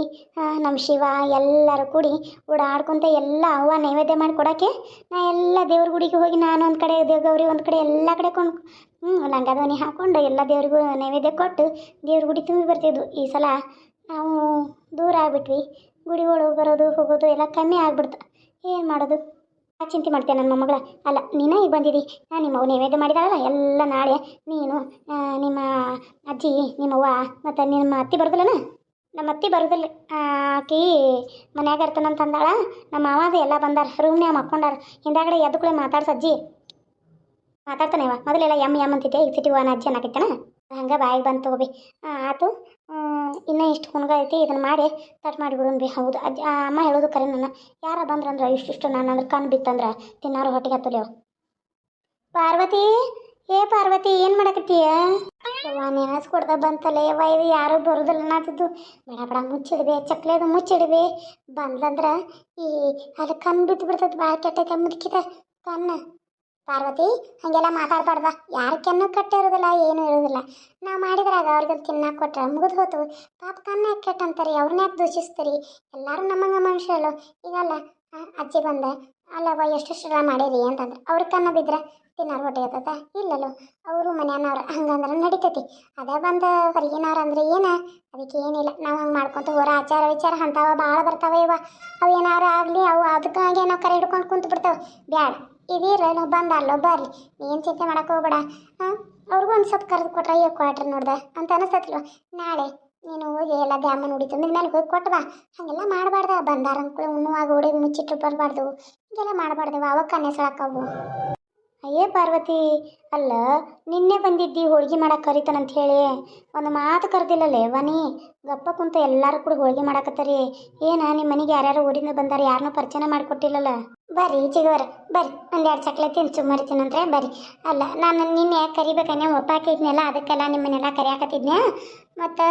S1: ನಮ್ಮ ಶಿವ ಎಲ್ಲರೂ ಕೂಡಿ ಓಡಾಡ್ಕೊಂತ ಎಲ್ಲ ಅವ್ವ ನೈವೇದ್ಯ ಮಾಡಿ ಕೊಡೋಕ್ಕೆ ನಾ ಎಲ್ಲ ದೇವ್ರ ಗುಡಿಗೆ ಹೋಗಿ ನಾನು ಒಂದು ಕಡೆ, ದೇವ್, ಗೌರಿ ಒಂದು ಕಡೆ ಎಲ್ಲ ಕಡೆ ಕೊಂಡು ಹ್ಞೂ ಲಂಗ ಧ್ವನಿ ಹಾಕ್ಕೊಂಡು ಎಲ್ಲ ದೇವ್ರಿಗೂ ನೈವೇದ್ಯ ಕೊಟ್ಟು ದೇವ್ರ ಗುಡಿ ತುಂಬಿ ಬರ್ತಿದ್ವು. ಈ ಸಲ ನಾವು ದೂರ ಆಗಿಬಿಟ್ವಿ. ಗುಡಿ ಬರೋದು, ಹೋಗೋದು ಎಲ್ಲ ಕಮ್ಮಿ ಆಗ್ಬಿಡ್ತು. ಏನು ಮಾಡೋದು? ಯಾಕೆ ಚಿಂತೆ ಮಾಡ್ತೀಯ ನನ್ನ ಮೊಮ್ಮಗಳ? ಅಲ್ಲ ನೀನೇ ಈಗ ಬಂದಿದ್ದಿ ನಾನು ನಿಮ್ಮ ಅವ್ವ ನೈವೇದ್ಯ ಮಾಡಿದಾಳಲ್ಲ ಎಲ್ಲ ನಾಳೆ ನೀನು ನಿಮ್ಮ ಅಜ್ಜಿ ನಿಮ್ಮವ್ವ ಮತ್ತು ನಿಮ್ಮ ಅತ್ತಿ ಬರೋದಿಲ್ಲನ? ನಮ್ಮ ಅತ್ತಿ ಬರೋದಿಲ್ಲ ಆಕಿ ಮನ್ಯಾಗ ಇರ್ತಾನಂತ ಅಂದಾಳ. ನಮ್ಮ ಮಾವಾದ ಎಲ್ಲ ಬಂದಾರ ರೂಮ್ನ್ಯಾಗ ಮಕ್ಕೊಂಡಾರ. ಹಿಂದಾಗಡೆ ಅಜ್ಜಿ. ಮಾತಾಡ್ತಾನೆ ಅವ ಮೊದಲೆಲ್ಲ ಎಂ ಎಂ ಅಂತಿದ್ದೆ ಈಗ ಸಿಟಿ ಒನ್ ಅಜ್ಜಿ ಅನ್ನಕತ್ತೇನ? ಹಂಗೆ ಬಾಯಿಗೆ ಬಂದು ತಗೋಬಿ. ಆ, ಆತು ಇನ್ನೂ ಇಷ್ಟು ಹುಣ್ಗ ಐತಿ, ಇದನ್ನು ಮಾಡಿ ತಟ್ ಮಾಡಿಬಿಡೋಣ ಬಿ. ಹೌದು, ಅದು ಅಮ್ಮ ಹೇಳೋದು ಕರೆ ನನ್ನ ಯಾರ ಬಂದ್ರಂದ್ರೆ ಇಷ್ಟಿಷ್ಟು ನಾನು ಅಂದ್ರೆ ಕಣ್ಣು ಬಿತ್ತಂದ್ರೆ ತಿನ್ನಾರು ಹೊಟ್ಟೆಗೆ ಹತ್ತಲೇವು ಪಾರ್ವತಿ, ಏ ಪಾರ್ವತಿ, ಏನು ಮಾಡಕತ್ತೀಯ? ಯವ್ವ ನೆನೆಸ್ಕೊಡ್ದ ಬಂತಲ್ಲ ಯವ್ವ, ಇದು ಯಾರೂ ಬರೋದಿಲ್ಲ ನಾತಿದ್ದು ಬೇಡ ಬೇಡ, ಮುಚ್ಚಿಡ್ಬಿ, ಚಕ್ಲೇದು ಮುಚ್ಚಿಡ್ಬಿ. ಬಂದ್ಲಂದ್ರೆ ಈ, ಅದು ಕಣ್ಣು ಬಿತ್ತು ಬಿಡ್ತದೆ ಭಾಳ ಕೆಟ್ಟೈತೆ ಮುದುಕಿದ ಕಣ್ಣು. ಪಾರ್ವತಿ, ಹಾಗೆಲ್ಲ ಮಾತಾಡ್ಬಾರ್ದ. ಯಾರ ಕೆನ್ನು ಕಟ್ಟಿರೋದಿಲ್ಲ, ಏನು ಇರೋದಿಲ್ಲ. ನಾವು ಮಾಡಿದ್ರಾಗ ಅವ್ರಿಗೆ ತಿನ್ನಕ್ಕೆ ಕೊಟ್ರೆ ಮುಗಿದು ಹೋತು. ಪಾಪ ಯಾಕೆ ಕೆಟ್ಟ ಅಂತಾರೆ ಅವ್ರನ್ನ ಯಾಕೆ ದೂಷಿಸ್ತೀರಿ? ಎಲ್ಲರೂ ನಮ್ಮಂಗ ಮನುಷ್ಯರು. ಈಗಲ್ಲ ಅಜ್ಜಿ ಬಂದ ಅಲ್ಲವ ಎಷ್ಟೆಷ್ಟು ಮಾಡೀರಿ ಅಂತಂದ್ರೆ. ಅವ್ರ ಕಣ್ಣ ಬಿದ್ರೆ ತಿನ್ನೋರು ಹೊಟ್ಟೆ ಇರ್ತದ ಇಲ್ಲಲ್ಲೋ, ಅವರು ಮನ್ಯಾನವ್ರು, ಹಂಗಂದ್ರೆ ನಡಿತೈತಿ. ಅದೇ ಬಂದ ಹೊರಗಿನವ್ರು ಅಂದ್ರೆ ಏನು? ಅದಕ್ಕೆ ಏನಿಲ್ಲ. ನಾವು ಹಂಗೆ ಮಾಡ್ಕೊಂತ ಹೋರ. ಆಚಾರ ವಿಚಾರ ಅಂತಾವ ಭಾಳ ಬರ್ತಾವ ಇವ. ಅವು ಏನಾರು ಆಗಲಿ, ಅವು ಅದಕ್ಕಾಗಿ ನಾವು ಕರೆ ಹಿಡ್ಕೊಂಡು ಕುಂತು ಬಿಡ್ತಾವೆ ಬ್ಯಾಡ. ಇದೀರ? ನಾವು ಬಂದಲ್ಲೋ ಬರ್ರಿ. ಏನು ಚಿಂತೆ ಮಾಡಕ್ಕೆ ಹೋಗ್ಬೇಡ. ಹಾಂ ಅವ್ರಿಗೂ ಒಂದು ಸ್ವಲ್ಪ ಕರೆದು ಕೊಟ್ರೆ ಅಯ್ಯೋ ಕ್ವಾಟ್ರ್ ನೋಡ್ದೆ? ಅಂತ ಅನಿಸ್ತತ್ಲು. ನಾಳೆ ನೀನು ಹೋಗಿ ಎಲ್ಲ ದ್ಯಾಮನ್ ಉಡಿ ತುಂಬಿದ ಮೇಲೆ ಹೋಗಿ ಕೊಟ್ಟು ಬಾ. ಹಾಗೆಲ್ಲ ಮಾಡಬಾರ್ದ. ಬಂದಾರ ಅಂದ್ಕೊಳ್ಳಿ ಉಣ್ಣುವಾಗ ಉಡಿ ಮುಚ್ಚಿಟ್ಟು ಬರಬಾರ್ದು. ಹೀಗೆಲ್ಲ ಮಾಡಬಾರ್ದು ಅವಾಗ ಕನ್ನೆಸಳಕ್ಕವು ಅಯ್ಯೇ ಪಾರ್ವತಿ. ಅಲ್ಲ, ನಿನ್ನೆ ಬಂದಿದ್ದಿ ಹೋಳ್ಗೆ ಮಾಡಕ್ಕೆ ಕರಿತಾನಂತ ಹೇಳಿ. ಒಂದು ಮಾತು ಕರೆದಿಲ್ಲಲೇ ವನಿ. ಗಪ್ಪ ಕುಂತ ಎಲ್ಲರೂ ಕೂಡ ಹೋಳ್ಗೆ ಮಾಡಕತ್ತರಿ. ಏನ ನಿಮ್ಮ ಮನೆಗೆ ಯಾರ್ಯಾರು ಊರಿಂದ ಬಂದಾರ ಯಾರನ್ನೂ ಪರಿಚಯ ಮಾಡಿಕೊಟ್ಟಿಲ್ಲಲ್ಲ ಬರ್ರಿ ಚಿಗೋರ ಬರ್ರಿ. ಒಂದೆರಡು ಚಕ್ಲೆ ತಿನ್ ಸುಮ್ಮರಿ ತಿನ್ನಂದ್ರೆ ಬರ್ರಿ. ಅಲ್ಲ, ನಾನು ನಿನ್ನೆ ಕರಿಬೇಕನ್ನೇ ಒಪ್ಪಾಕಿದ್ನಲ್ಲ ಅದಕ್ಕೆಲ್ಲ ನಿಮ್ಮನ್ನೆಲ್ಲ ಕರಿಯಾಕತ್ತಿದ್ನ್ಯಾ? ಮತ್ತು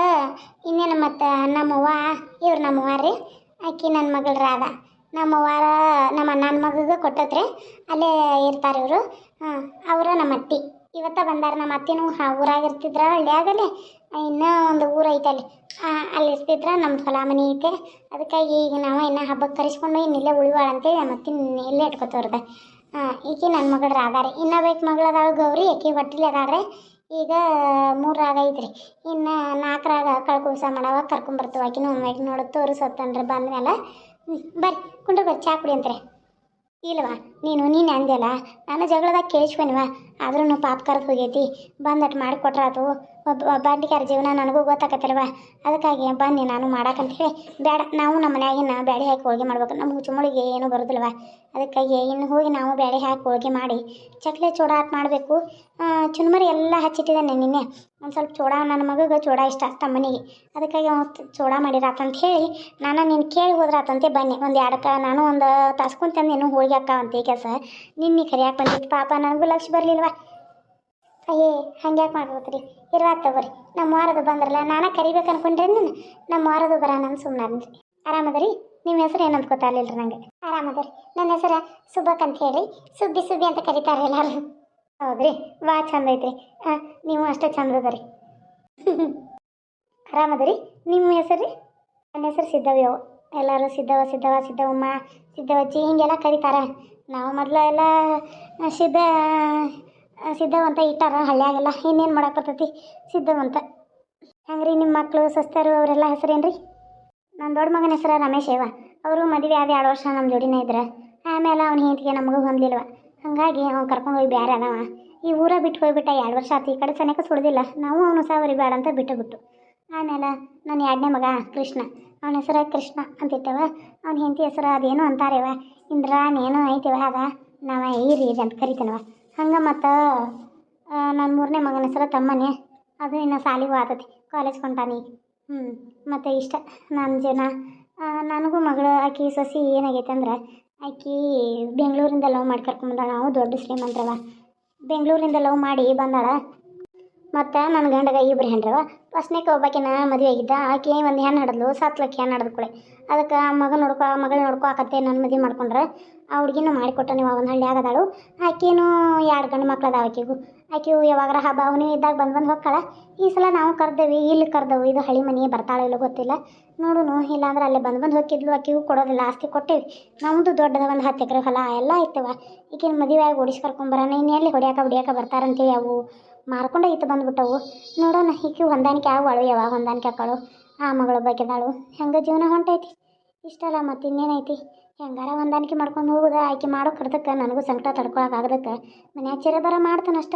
S1: ಇನ್ನೇನು ಮತ್ತು, ನಮ್ಮವ್ವ? ಇವ್ರು ನಮ್ಮವ್ವ ರೀ. ಆಕಿ ನನ್ನ ಮಗಳು ರಾಧ. ನಮ್ಮವ್ವಾರ ನಮ್ಮ ಅಣ್ಣನ ಮಗಗೆ ಕೊಟ್ಟತ್ರಿ. ಅಲ್ಲೇ ಇರ್ತಾರೆ ಇವರು. ಹಾಂ, ಅವರು ನಮ್ಮ ಅತ್ತಿ ಇವತ್ತ ಬಂದಾರ ನಮ್ಮ ಅತ್ತಿನೂ ಹಾ ಊರಾಗ ಇರ್ತಿದ್ರ ಇನ್ನೂ ಒಂದು ಊರು ಅಲ್ಲಿ ಅಲ್ಲಿ ಇರ್ತಿದ್ರ ನಮ್ಮ ಹೊಲ ಮನೆ ಐತೆ. ಅದಕ್ಕಾಗಿ ಈಗ ನಾವು ಇನ್ನು ಹಬ್ಬಕ್ಕೆ ಕರೆಸ್ಕೊಂಡು ಇನ್ನು ಇಲ್ಲೇ ಉಳಿವಾಳ ಅಂತೇಳಿ ನಮ್ಮ ಅತ್ತಿನ ಇಲ್ಲೇ ಇಟ್ಕೊತವ್ರದ ಈಕಿ ನನ್ನ ಮಗಳು ರಾಧಾರಿ ಇನ್ನೂ ಬೇಕು ಮಗಳದಾಳು ಗೌರಿ ಆಕಿ ಹೊಟ್ಟಿಲಿ ಅದಾಳ್ರಿ. ಈಗ ಮೂರಾಗ ಐತ್ರಿ. ಇನ್ನು ನಾಲ್ಕರಾಗ ಕಳ್ಕುಳ್ಸ ಮಾಡವ ಕರ್ಕೊಂಬರ್ತೀವಿ ಆಕಿನೂ ಒಮ್ಮೆ ನೋಡೋದು ತೋರಿಸತ್ತನ್ರಿ ಬಂದ್ಮೇಲೆ ಮೇಲೆ ಬರ್ರಿ, ಕುಂಡ್ರಿ ಬರ್ರಿ, ಚಾ ಕುಡಿ ಅಂತಾರೆ. ಇಲ್ವಾ ನೀನು ನೀನು ಅಂದೆಲ್ಲ ನಾನು ಜಗಳದಾಗ ಕೇಳಿಸ್ಕೊನಿವ ಆದ್ರೂ ಪಾಪ ಕರೆದು ಹೋಗೈತಿ ಮಾಡಿ ಮಾಡಿಕೊಟ್ರಾತು ಒಬ್ಬ ಬಾಂಡಿಗಾರ ಜೀವನ ನನಗೂ ಗೊತ್ತಾಕತ್ತಲ್ವ? ಅದಕ್ಕಾಗಿ ಬನ್ನಿ ನಾನು ಹೇಳಿ ಬೇಡ, ನಾವು ನಮ್ಮ ಮನ್ಯಾಗಿನ ಬ್ಯಾಳಿ ಹಾಕಿ ಹೋಳಿಗೆ ಮಾಡ್ಬೇಕು. ನಮ್ಮ ಹುಚ್ಚುಮಳಿಗೆ ಏನೂ ಬರೋದಿಲ್ವ? ಅದಕ್ಕಾಗಿ ಇನ್ನು ಹೋಗಿ ನಾವು ಬ್ಯಾಳಿ ಹಾಕಿ ಹೋಳಿಗೆ ಮಾಡಿ ಚಕ್ಲೆ ಹಾಕಿ ಮಾಡಬೇಕು. ಚುನ್ಮರಿ ಎಲ್ಲ ಹಚ್ಚಿಟ್ಟಿದ್ದಾನೆ ನಿನ್ನೆ. ಒಂದು ಸ್ವಲ್ಪ ಚೂಡ, ನನ್ನ ಮಗಗೆ ಚೂಡ ಇಷ್ಟ, ತಮ್ಮನಿಗೆ. ಅದಕ್ಕಾಗಿ ಅವ್ನು ಚೂಡ ಮಾಡಿರಾತಂತ ಹೇಳಿ ನಾನು ನೀನು ಕೇಳಿ ಹೋದ್ರಾತಂತೆ ಬನ್ನಿ. ಒಂದು ಎರಡಕ್ಕೆ ನಾನು ಒಂದು ತಾಸ್ಕೊಂತಂದು ನೀನು ಹೋಳಿಗೆ ಹಾಕಾವಂತೆ ಕೆಲಸ. ನಿನ್ನೆ ಕರಿಯಾಕೆ ಬಂದಿತ್ತು ಪಾಪ ನನಗೂ ಲಕ್ಷ ಬರಲಿಲ್ವ? ಅಯ್ಯೇ, ಹಂಗ್ಯಾಕೆ ಮಾಡ್ಬೋದ್ರಿ? ಇರ್ವಾತ್ ತಗೋರಿ. ನಮ್ಮ ವಾರದು ಬಂದ್ರಲ್ಲ, ನಾನು ಕರಿಬೇಕು ಅನ್ಕೊಂಡ್ರಿ ನೀನು? ನಮ್ಮ ವಾರದು ಬರ, ನಾನು ಸುಮ್ಮನೆ ಆರಾಮದರಿ? ನಿಮ್ಮ ಹೆಸರು ಏನಂತ ಅಂತ ರೀ ನಂಗೆ? ಆರಾಮದರಿ. ನನ್ನ ಹೆಸರು ಸುಬ್ಬಕ್ ಅಂತ ಹೇಳಿ, ಸುಬ್ಬಿ ಸುಬ್ಬಿ ಅಂತ ಕರೀತಾರೆ ಎಲ್ಲರೂ. ಹೌದ್ರಿ? ಭಾಳ ಚಂದ ಐತ್ರಿ. ಹಾಂ ನೀವು ಅಷ್ಟೇ ಚಂದ ಅದರಿ. ಆರಾಮದರಿ? ನಿಮ್ಮ ಹೆಸರು ರೀ ನನ್ನ ಹೆಸರು ಸಿದ್ಧವ್ಯವ ಎಲ್ಲರೂ ಸಿದ್ಧವ ಸಿದ್ದವ ಸಿದ್ಧವಮ್ಮ ಸಿದ್ಧವಜ್ಜಿ ಹಿಂಗೆಲ್ಲ ಕರೀತಾರೆ. ನಾವು ಮೊದಲು ಎಲ್ಲ ಸಿದ್ಧ ಸಿದ್ದವಂತ ಇಟ್ಟಾರ ಹಳ್ಳಿಯಾಗೆಲ್ಲ ಇನ್ನೇನು ಮಾಡಕ್ಕೆ ಬರ್ತೈತಿ ಹಂಗೆ ರೀ ನಿಮ್ಮ ಮಕ್ಕಳು ಸಸ್ತರು, ಅವರೆಲ್ಲ ಹೆಸರೇನು ರೀ ನನ್ನ ದೊಡ್ಡ ಮಗನ ಹೆಸರು ರಮೇಶ್ ಏವ ಅವರು ಮದುವೆ ಆದ ಎರಡು ವರ್ಷ ನಮ್ಮ ಜೋಡಿನೇ ಇದ್ರೆ. ಆಮೇಲೆ ಅವ್ನ ಹೆಂಡತಿಗೆ ನಮಗೂ ಹೊಂದಲಿಲ್ವ. ಹಾಗಾಗಿ ಅವ್ನು ಕರ್ಕೊಂಡು ಹೋಗಿ ಬೇರೆ ಅದಾವ. ಈ ಊರ ಬಿಟ್ಟು ಹೋಗ್ಬಿಟ್ಟ ಎರಡು ವರ್ಷ ಆತು. ಈ ಕಡೆ ಸನೇಕ ಸುಡ್ದಿಲ್ಲ ನಾವು ಅವನು ಸಾವರಿ ಬೇಡ ಅಂತ ಬಿಟ್ಟು ಬಿಟ್ಟು ಆಮೇಲೆ ನನ್ನ ಎರಡನೇ ಮಗ ಕೃಷ್ಣ. ಅವನ ಹೆಸರು ಕೃಷ್ಣ ಅಂತಿತ್ತವ. ಅವ್ನ ಹೆಂಡತಿ ಹೆಸರು ಅದೇನು ಅಂತಾರೆವ. ಇಂದ್ರಾನೇನೋ ಐತಿವ ಅದ. ನಾವ ಈರಿ ಅಂತ ಕರಿತೇನವ. ಹಂಗೆ ಮತ್ತು ನನ್ನ ಮೂರನೇ ಮಗನ ಹೆಸರು ತಮ್ಮನೇ. ಅದು ಇನ್ನು ಸಾಲಿಗೂ ಆತತಿ ಕಾಲೇಜ್ ಕೊಂಟಾನಿ ಹ್ಞೂ ಮತ್ತು ಇಷ್ಟ ನನ್ನ ಜನ ನನಗೂ ಮಗಳು, ಆಕೆ ಸೊಸಿ ಏನಾಗೈತೆ ಅಂದ್ರೆ, ಆಕೆ ಬೆಂಗಳೂರಿಂದ ಲವ್ ಮಾಡಿ ಕರ್ಕೊಂಬಂದಾಳ ನಾವು ದೊಡ್ಡ ಶ್ರೀಮಂತರವ. ಬೆಂಗಳೂರಿಂದ ಲವ್ ಮಾಡಿ ಬಂದಾಳ. ಮತ್ತು ನನ್ನ ಗಂಡಗ ಇಬ್ಬರು ಹೆಣ್ರವ. ಫಸ್ಟ್ನೇಕ ಒಬ್ಬಾಕಿನ ಮದುವೆ ಆಗಿದ್ದ. ಆಕೆ ಒಂದು ಹೆಣ್ಣು ಹಡದ್ಲು ಸತ್ಲಕ್ಕಿ ಹೆಣ್ಣು ಹಡದ್ ಕೂಳೆ ಅದಕ್ಕೆ ಮಗ ನೋಡ್ಕೊ ಮಗಳು ನೋಡ್ಕೊ ಆಕತ್ತೆ ನನ್ನ ಮದುವೆ ಮಾಡ್ಕೊಂಡ್ರೆ. ಆ ಹುಡುಗಿನೂ ಮಾಡಿಕೊಟ್ಟ ನೀವು ಒಂದು ಹಳ್ಳಿ ಆಗದಾಳು. ಆಕೆನೂ ಎರಡು ಗಂಡು ಮಕ್ಳು ಅದಾವ ಆಕೆಗೂ. ಯಾವಾಗಾರ ಹಬ್ಬ ಅವನೇ ಇದ್ದಾಗ ಬಂದು ಬಂದು ಹೋಗ್ಕಳ. ಈ ಸಲ ನಾವು ಕರ್ದೇವಿ, ಇಲ್ಲಿ ಕರ್ದವು. ಇದು ಹಳಿ ಮನೆ, ಬರ್ತಾಳೆ ಇಲ್ಲ ಗೊತ್ತಿಲ್ಲ. ನೋಡುನು, ಇಲ್ಲಾಂದ್ರೆ ಅಲ್ಲೇ ಬಂದು ಬಂದು ಹೋಗಿದ್ಲು ಆಕೆಗೂ ಕೊಡೋದಿಲ್ಲ, ಆಸ್ತಿ ಕೊಟ್ಟೇವಿ. ನಮ್ಮದು ದೊಡ್ಡದ ಒಂದು ಹತ್ತು ಎಕರೆ ಹೊಲ ಎಲ್ಲ ಇರ್ತವ. ಈಗಿನ ಮದುವೆ ಆಗಿ ಓಡಿಸಿ ಎಲ್ಲಿ ಹೊಡಿಯಾಕ ಹೊಡ್ಯಾಕ ಬರ್ತಾರಂತೇಳಿ ಅವು. ಮಾರ್ಕೊಂಡೆ ಇತ್ತು ಬಂದ್ಬಿಟ್ಟವು. ನೋಡೋಣ, ಈಕೆ ಹೊಂದಾಣಿಕೆ ಆಗುವಳು ಯಾವಾಗ ಹೊಂದಾಣಿಕೆ ಆಕಳು? ಆ ಮಗಳು ಬಗ್ಗೆದಾಳು ಹೆಂಗೆ ಜೀವನ ಹೊಂಟೈತಿ? ಇಷ್ಟಲ್ಲ ಮತ್ತು ಇನ್ನೇನೈತಿ? ಹೆಂಗಾರ ಹೊಂದಾಣಿಕೆ ಮಾಡ್ಕೊಂಡು ಹೋಗುದ? ಆಕೆ ಮಾಡೋ ಕಡ್ದಕ್ಕೆ ನನಗೂ ಸಂಕಟ ತಡ್ಕೊಳಕ್ಕೆ ಆಗದಕ್ಕೆ ಮನ್ಯಾಗ ಚಿರ ಬರ ಮಾಡ್ತಾನಷ್ಟ.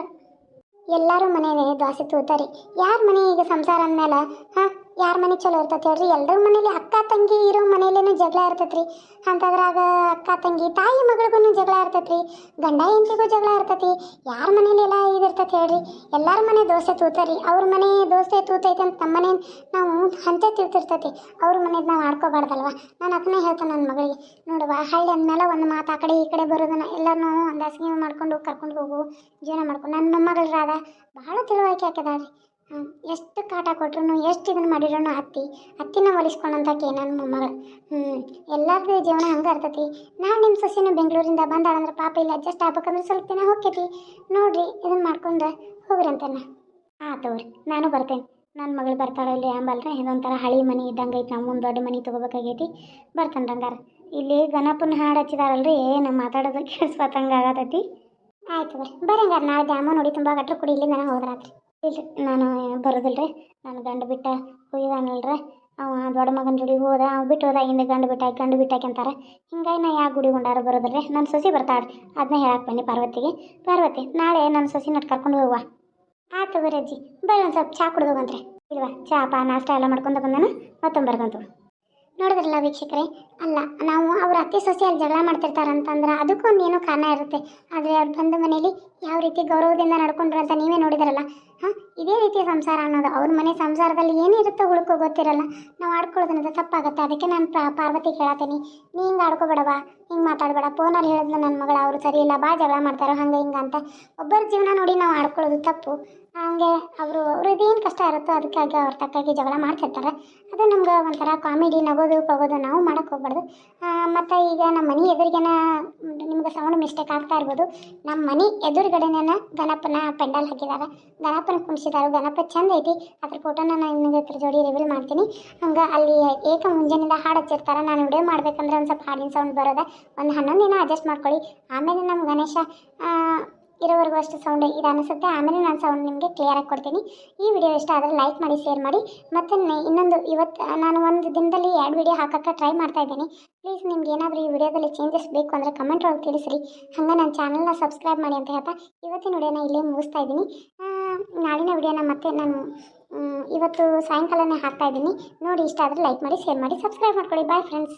S1: ಎಲ್ಲರೂ ಮನೆಗೆ ದ್ವಾಸೆ ತೂತಾರಿ. ಯಾರ ಮನೆ ಈಗ ಸಂಸಾರ ಅಂದಮೇಲೆ ಹಾಂ? ಯಾರ ಮನೆ ಚಲೋ ಇರ್ತೈತೆ ಹೇಳ್ರಿ? ಎಲ್ಲರ ಮನೇಲಿ ಅಕ್ಕ, ತಂಗಿ ಇರೋ ಮನೇಲೇನು ಜಗಳ ಇರ್ತೈತ್ರಿ. ಅಂತದ್ರಾಗ ಅಕ್ಕ, ತಂಗಿ, ತಾಯಿ ಮಗಳಿಗೂ ಜಗಳ ಇರ್ತೈತ್ರಿ. ಗಂಡ, ಹೆಂಡತಿಗೂ ಜಗಳ ಇರ್ತೈತಿ. ಯಾರ ಮನೇಲಿ ಎಲ್ಲ ಇದಿರ್ತೈತೆ ಹೇಳ್ರಿ? ಎಲ್ಲರ ಮನೆ ದೋಸೆ ತೂತಾರಿ. ಅವ್ರ ಮನೆ ದೋಸೆ ತೂತೈತೆ ಅಂತ ನಮ್ಮ ಮನೆ ನಾವು ಹಂಚೆ ತಿಳ್ತಿರ್ತೈತಿ. ಅವ್ರ ಮನೇದು ನಾವು ಆಡ್ಕೋಬಾರ್ದಲ್ವ? ನಾನು ಅದನ್ನೇ ಹೇಳ್ತೇನೆ ನನ್ನ ಮಗಳಿಗೆ. ನೋಡುವ, ಹಳ್ಳಿ ಅಂದಮೇಲೆ ಒಂದು ಮಾತು ಆ ಕಡೆ ಈ ಕಡೆ ಬರೋದನ್ನ ಎಲ್ಲರನ್ನೂ ಒಂದು ಹಾಸಿಗೆ ಮಾಡ್ಕೊಂಡು ಕರ್ಕೊಂಡು ಹೋಗು, ಜೀವನ ಮಾಡ್ಕೊಂಡು ನನ್ನ ಮೊಮ್ಮಗಳರಾದ ಬಹಳ ತಿಳುವಳಿಕೆ ಹಾಕಿದಾಳ್ರಿ. ಎಷ್ಟು ಕಾಟ ಕೊಟ್ರು ಎಷ್ಟು ಇದನ್ನು ಮಾಡಿರೋನು ಅತ್ತಿ? ಅತ್ತಿನ ಒಲಿಸ್ಕೊಂಡಂತಾಕೆ ನನ್ನ ಮೊಮ್ಮಗಳು ಹ್ಞೂ ಎಲ್ಲರದ್ದು ಜೀವನ ಹಂಗೆ ಇರ್ತೈತಿ. ನಾನು ನಿಮ್ಮ ಸೊಸೆನೂ ಬೆಂಗಳೂರಿಂದ ಬಂದಾಳಂದ್ರೆ ಪಾಪ ಇಲ್ಲಿ ಅಡ್ಜಸ್ಟ್ ಆಗ್ಬೇಕಂದ್ರೆ ಸ್ವಲ್ಪ ದಿನ ಹೋಗ್ತೈತಿ ನೋಡಿರಿ ಇದನ್ನು ಮಾಡ್ಕೊಂಡು ಹೋಗ್ರಂತಣ್ಣ ಹಾಂ ತಗೋರಿ, ನಾನು ಬರ್ತೇನೆ. ನನ್ನ ಮಗಳು ಬರ್ತಾಳೆ ಇಲ್ಲಿ ಅಂಬಲ್ರಿ, ಇದೊಂಥರ ಹಳಿ ಮನೆ ಇದ್ದಂಗೆ ಐತೆ. ನಾವು ಮುಂದೆ ದೊಡ್ಡ ಮನೆ ತೊಗೋಬೇಕಾಗೈತಿ. ಬರ್ತಾನೆ ರಂಗಾರ. ಇಲ್ಲಿ ಗಣಪನ ಹಾಡು ಹಚ್ಚಿದಾರಲ್ರಿ, ಏನು ಮಾತಾಡೋದು ಕೇಳಿಸ್ಕೊತಂಗೆ ಆಗತೈತಿ. ಆಯ್ತು ಬರ್ರಿ ಬರಂಗಾರ, ನಾಳೆ ದ್ಯಾಮ ನೋಡಿ ತುಂಬ ಗಟ್ರ ಕುಡಿ ಇಲ್ಲಿ ನಾನು ಹೋದ್ರಾತ್ರಿ ಇಲ್ರಿ, ನಾನು ಬರೋದಿಲ್ಲ ರೀ ನಾನು ಗಂಡು ಬಿಟ್ಟ ಹೋಗಿದಾನಲ್ರಿ ಅವ ದೊಡ್ಡ ಮಗನ ಜೋಡಿ ಹೋದ, ಅವ ಬಿಟ್ಟು ಹೋದ, ಹಿಂದೆ ಗಂಡು ಬಿಟ್ಟ ಗಂಡು ಬಿಟ್ಟಾಕಿ ಅಂತಾರೆ. ಹಿಂಗಾಗಿ ನಾ ಯಾವ ಗುಡಿ ಗುಂಡಾರ ಬರೋದಿಲ್ಲ ನನ್ನ ಸೊಸಿ ಬರ್ತಾಳೆ ಅದನ್ನ ಹೇಳಕ್ಕೆ ಬನ್ನಿ ಪಾರ್ವತಿಗೆ. ಪಾರ್ವತಿ, ನಾಳೆ ನನ್ನ ಸೊಸಿ ನಟ್ ಕರ್ಕೊಂಡು ಹೋಗುವ. ಆಯ್ತು ಬರ್ರಿ ಅಜ್ಜಿ. ಬರ್ರಿ ಒಂದು ಸ್ವಲ್ಪ ಚಹಾ ಕುಡ್ದು ಹೋಗಂತ್ರಿ. ಇಲ್ವಾ? ಚಹಾ ಪಾ, ನಾಷ್ಟ ಎಲ್ಲ ಮಾಡ್ಕೊಂಡು ಬಂದಾನ. ಮತ್ತೊಂಬರ್ಗಂತು ನೋಡಿದ್ರಲ್ಲ ವೀಕ್ಷಕರೇ? ಅಲ್ಲ, ನಾವು ಅವ್ರ ಅತ್ತೆ ಅಲ್ಲಿ ಜಗಳ ಮಾಡ್ತಿರ್ತಾರಂತಂದ್ರೆ ಅದಕ್ಕೂ ಏನೋ ಕಾರಣ ಇರುತ್ತೆ. ಆದರೆ ಅವ್ರು ಬಂದ ಮನೇಲಿ ಯಾವ ರೀತಿ ಗೌರವದಿಂದ ನಡ್ಕೊಂಡ್ರು ಅಂತ ನೀವೇ ನೋಡಿದಾರಲ್ಲ? ಹಾಂ, ಇದೇ ರೀತಿಯ ಸಂಸಾರ ಅನ್ನೋದು. ಅವ್ರ ಮನೆ ಸಂಸಾರದಲ್ಲಿ ಏನಿರುತ್ತೋ ಹುಡುಕೋ ಗೊತ್ತಿರಲ್ಲ. ನಾವು ಆಡ್ಕೊಳ್ಳೋದ್ರಿಂದ ತಪ್ಪಾಗುತ್ತೆ. ಅದಕ್ಕೆ ನಾನು ಪಾರ್ವತಿ ಕೇಳತ್ತೀನಿ ನೀ ಹಿಂಗೆ ಆಡ್ಕೋಬೇಡವಾ ಹಿಂಗೆ ಮಾತಾಡಬೇಡ. ಫೋನಲ್ಲಿ ಹೇಳಿದ್ಲು ನನ್ನ ಮಗಳು, ಅವರು ಸರಿ ಇಲ್ಲ, ಬಾ ಜಗಳ ಮಾಡ್ತಾರೋ ಹಂಗೆ ಹಿಂಗೆ ಅಂತ. ಒಬ್ಬರ ಜೀವನ ನೋಡಿ ನಾವು ಆಡ್ಕೊಳ್ಳೋದು ತಪ್ಪು. ಹಾಗೆ ಅವರು ಅವ್ರದ್ದು ಏನು ಕಷ್ಟ ಇರುತ್ತೋ ಅದಕ್ಕಾಗಿ ಅವ್ರ ತಕ್ಕಾಗಿ ಜಗಳ ಮಾಡ್ತಿರ್ತಾರೆ. ಅದು ನಮ್ಗೆ ಒಂಥರ ಕಾಮಿಡಿ ನಗೋದು ಪಗೋದು ನಾವು ಮಾಡೋಕ್ಕೆ ಹೋಗ್ಬಾರ್ದು. ಮತ್ತು ಈಗ ನಮ್ಮ ಮನೆ ಎದುರಿಗೆನ, ನಿಮ್ಗೆ ಸೌಂಡ್ ಮಿಸ್ಟೇಕ್ ಆಗ್ತಾ ಇರ್ಬೋದು. ನಮ್ಮ ಮನೆ ಎದುರುಗಡೆನ ಗಣಪನ ಪೆಂಡಲ್ ಹಾಕಿದ್ದಾರೆ ಗಣಪನ ಕುಣಿಸಿದ್ದಾರೆ ಗಣಪ ಚಂದ ಐತಿ. ಅದ್ರ ಫೋಟೋನ ನಾನು ನಿಮಗೆ ಇದ್ರ ಜೋಡಿ ರಿವೀಲ್ ಮಾಡ್ತೀನಿ. ಹಂಗೆ ಅಲ್ಲಿ ಏಕ ಮುಂಜಾನಿಂದ ಹಾಡು ಹಚ್ಚಿರ್ತಾರೆ. ನಾನು ವಿಡಿಯೋ ಮಾಡ್ಬೇಕಂದ್ರೆ ಒಂದು ಸ್ವಲ್ಪ ಹಾಡಿನ ಸೌಂಡ್ ಬರೋದ. ಒಂದು ಹನ್ನೊಂದು ದಿನ ಅಡ್ಜಸ್ಟ್ ಮಾಡ್ಕೊಳ್ಳಿ. ಆಮೇಲೆ ನಮ್ಮ ಗಣೇಶ ಇರೋವರೆಗೂ ಅಷ್ಟು ಸೌಂಡ್ ಇದು ಅನಿಸುತ್ತೆ. ಆಮೇಲೆ ನಾನು ಸೌಂಡ್ ನಿಮಗೆ ಕ್ಲಿಯರಾಗಿ ಕೊಡ್ತೀನಿ. ಈ ವಿಡಿಯೋ ಇಷ್ಟ ಆದರೆ ಲೈಕ್ ಮಾಡಿ ಶೇರ್ ಮಾಡಿ. ಮತ್ತು ಇನ್ನೊಂದು ಇವತ್ತು ನಾನು ಒಂದು ದಿನದಲ್ಲಿ ಎರಡು ವಿಡಿಯೋ ಹಾಕೋಕ್ಕೆ ಟ್ರೈ ಮಾಡ್ತಾ ಇದ್ದೀನಿ. ಪ್ಲೀಸ್ ನಿಮ್ಗೆ ಏನಾದರೂ ಈ ವಿಡಿಯೋದಲ್ಲಿ ಚೇಂಜಸ್ ಬೇಕು ಅಂದರೆ ಕಮೆಂಟ್ ಒಳಗೆ ತಿಳಿಸ್ರಿ. ಹಂಗೆ ನನ್ನ ಚಾನಲ್ನ ಸಬ್ಸ್ಕ್ರೈಬ್ ಮಾಡಿ ಅಂತ ಹೇಳ್ತಾ ಇವತ್ತಿನ ವಿಡಿಯೋನ ಇಲ್ಲೇ ಮುಗಿಸ್ತಾ ಇದ್ದೀನಿ. ನಾಳಿನ ವಿಡಿಯೋನ ಮತ್ತೆ ನಾನು ಇವತ್ತು ಸಾಯಂಕಾಲನೇ ಹಾಕ್ತಾ ಇದ್ದೀನಿ. ನೋಡಿ ಇಷ್ಟ ಆದರೆ ಲೈಕ್ ಮಾಡಿ ಶೇರ್ ಮಾಡಿ ಸಬ್ಸ್ಕ್ರೈಬ್ ಮಾಡ್ಕೊಳ್ಳಿ. Bye friends